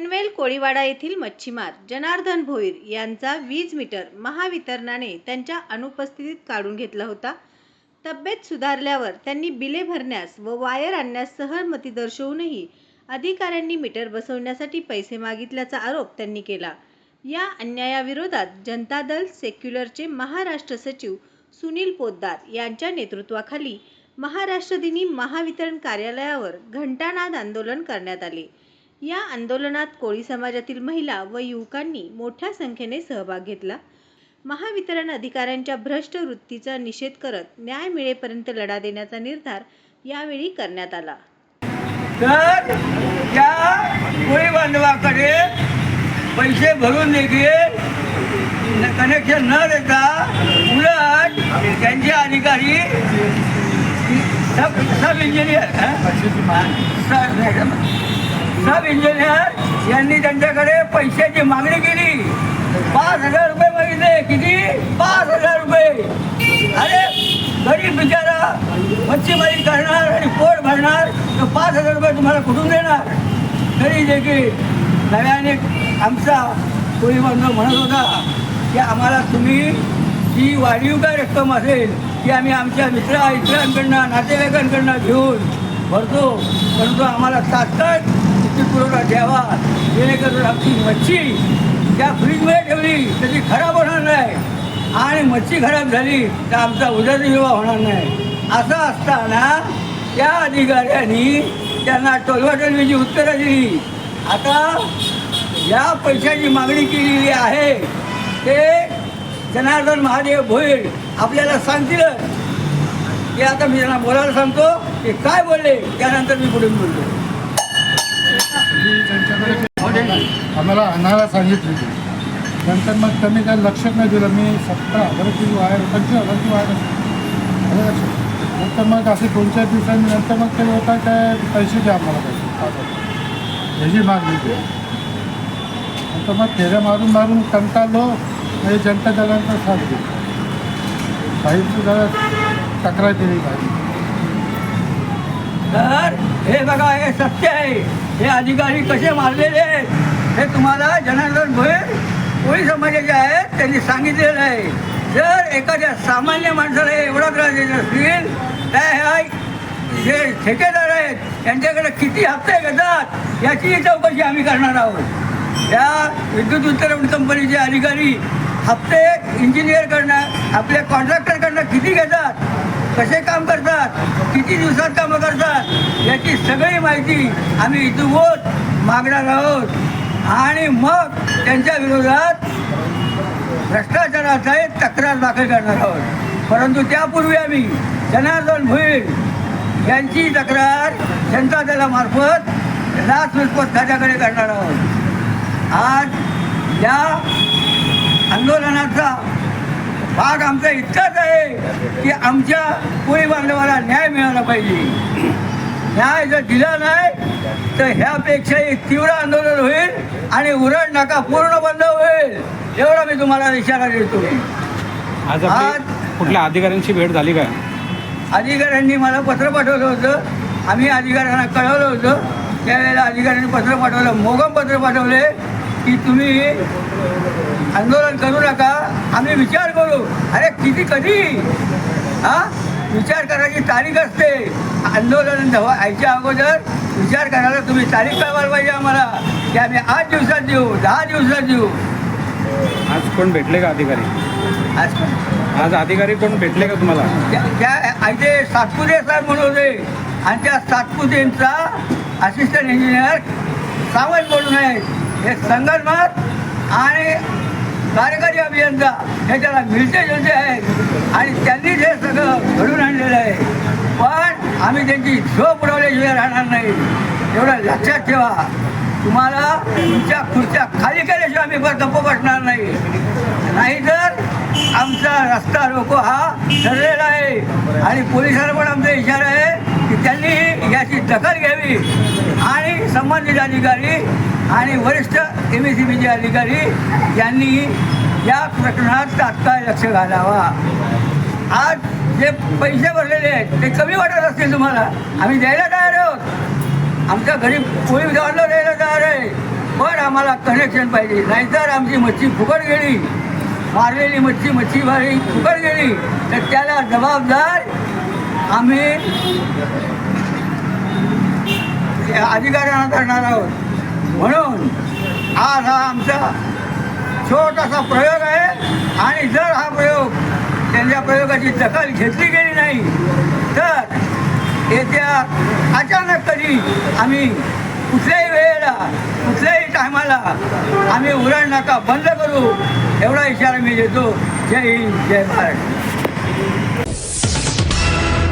पनवेल कोळीवाडा येथील मच्छीमार जनार्दन भोईर यांचा वीज मीटर महावितरणाने त्यांच्या अनुपस्थितीत काढून घेतला होता. तब्येत सुधारल्यावर त्यांनी बिले भरण्यास व वायर आणण्यास सहमती दर्शवूनही अधिकाऱ्यांनी मीटर बसवण्यासाठी पैसे मागितल्याचा आरोप त्यांनी केला. या अन्यायाविरोधात जनता दल सेक्युलरचे महाराष्ट्र सचिव सुनील पोद्दार यांच्या नेतृत्वाखाली महाराष्ट्र दिनी महावितरण कार्यालयावर घंटानाद आंदोलन करण्यात आले. या आंदोलनात कोळी समाजातील महिला व युवकांनी मोठ्या संख्येने सहभाग घेतला. महावितरण अधिकाऱ्यांच्या भ्रष्ट वृत्तीचा निषेध करत न्याय मिळेपर्यंत लढा देण्याचा निर्धार यावेळी करण्यात आला. तर त्या कोळी बांधवाकडे पैसे भरून देखील कनेक्शन न देता उलट त्यांचे अधिकारी सब सब इंजिनियर सब इंजिनियर यांनी त्यांच्याकडे पैशाची मागणी केली. पाच हजार रुपये मागितले. किती? पाच हजार रुपये. अरे गरीब बिचारा मच्छीमारी करणार आणि पोट भरणार तर पाच हजार रुपये तुम्हाला कुठून देणार? तरी देखील नव्याने आमचा कोळी बांधव म्हणत होता की आम्हाला तुम्ही जी वाढीव काय रक्कम असेल ती आम्ही आमच्या मित्र इतरांकडनं नातेवाईकांकडनं घेऊन भरतो. परंतु आम्हाला तात्काळ विद्युत पुरवठा द्यावा. जेणेकरून आमची मच्छी त्या फ्रीजमध्ये ठेवली तर ती खराब होणार नाही. आणि मच्छी खराब झाली तर आमचा उदरनिर्वाह होणार नाही. असं असताना त्या अधिकाऱ्यांनी त्यांना टोलवाटोलवीची उत्तरं दिली. आता या पैशाची मागणी केलेली आहे. ते जनार्दन महादेव भोईर आपल्याला सांगतील की आता मी त्यांना बोलायला सांगतो ते काय बोलले त्यानंतर मी पुढे बोलतो. आम्हाला आणायला सांगितली होती नंतर मग त्यांनी काय लक्ष नाही दिलं मी सतरा हजाराची वायर पंचवीस हजाराची वायर. नंतर मग असे दोन चार दिवसांनी नंतर मग ते होता काय पैसे द्या आम्हाला पैसे. पाच ह्याची मागणी केली नंतर मग फेऱ्या मारून मारून कंटाळलो. म्हणजे जनता दलांचा साथ दिली बाहेरची तक्रार दिली पाहिजे. तर हे बघा हे सत्य आहे. हे अधिकारी कसे मारलेले आहेत हे तुम्हाला जनार्दन भोईर कोळी समाजाचे आहेत त्यांनी सांगितलेलं आहे. जर एखाद्या सामान्य माणसाला एवढा त्रास देत असतील त्या ह्या जे ठेकेदार आहेत त्यांच्याकडे किती हप्ते घेतात याची चौकशी आम्ही करणार आहोत. या विद्युत वितरण कंपनीचे अधिकारी हप्ते इंजिनियरकडनं आपल्या कॉन्ट्रॅक्टरकडनं किती घेतात कसे काम करतात किती दिवसात कामं करतात याची सगळी माहिती आम्ही इथून मागणार आहोत. आणि मग त्यांच्या विरोधात भ्रष्टाचाराचा तक्रार दाखल करणार आहोत. परंतु त्यापूर्वी आम्ही जनार्दन भोईर यांची तक्रार जनता दलामार्फत लाचलुचपत खात्याकडे करणार आहोत. आज या आंदोलनाचा भाग आमचा इतकाच आहे की आमच्या कोळी बांधवाला न्याय मिळाला पाहिजे. न्याय जर दिला नाही तर ह्यापेक्षाही तीव्र आंदोलन होईल आणि उरण नाका पूर्ण बंद होईल. एवढा मी तुम्हाला इशारा देतो. आज कुठल्या अधिकाऱ्यांची भेट झाली काय? अधिकाऱ्यांनी मला पत्र पाठवलं होतं. आम्ही अधिकाऱ्यांना कळवलं होतं. त्यावेळेला अधिकाऱ्यांनी पत्र पाठवलं. मोगम पत्र पाठवले की तुम्ही आंदोलन करू नका. आम्ही विचार करू. अरे किती कधी? हा? विचार करायची तारीख असते. आंदोलन यायच्या अगोदर विचार करायला तुम्ही तारीख कळवायला पाहिजे आम्हाला. की आम्ही आठ दिवसात देऊ दहा दिवसात देऊ आज कोण भेटले का अधिकारी? आज आज अधिकारी कोण भेटले का तुम्हाला? त्या इथे सातपुते साहेब म्हणून होते. आणि त्या सातपुतेंचा असिस्टंट इंजिनियर सावंत म्हणून आहेत हे संगणमत आणि कार्यकारी अभियंता हे त्याला मिळते जुळते आहेत. आणि त्यांनीच हे सगळं घडून आणलेलं आहे. पण आम्ही त्यांची झोप उडवल्याशिवाय राहणार नाही. एवढं लक्षात ठेवा. तुम्हाला तुमच्या खुर्च्या खाली केल्याशिवाय आम्ही गप्प बसणार नाही. नाहीतर आमचा रस्ता रोको हा ठरलेला आहे. आणि पोलिसांना पण आमचा इशारा आहे की त्यांनी याची दखल घ्यावी. आणि संबंधित अधिकारी आणि वरिष्ठ एम एस सी बीचे अधिकारी यांनी या प्रकरणात तात्काळ लक्ष घालावा. आज जे पैसे भरलेले आहेत ते कमी वाटत असतील तुम्हाला. आम्ही द्यायला तयार आहोत. आमच्या घरी पोळी गावाला द्यायला तयार आहे. पण आम्हाला कनेक्शन पाहिजे. नाहीतर आमची मच्छी फुकट गेली. मारलेली मच्छी मच्छी मारी फुकट गेली तर त्याला जबाबदार आम्ही अधिकाऱ्यांना धरणार आहोत. म्हणून आज हा आमचा छोटासा प्रयोग आहे. आणि जर हा प्रयोग त्यांच्या प्रयोगाची दखल घेतली गेली नाही तर येत्या अचानक कधी आम्ही कुठल्याही वेळेला कुठल्याही टायमाला आम्ही उरण नाका बंद करू. एवढा इशारा मी देतो. जय हिंद जय महाराष्ट्र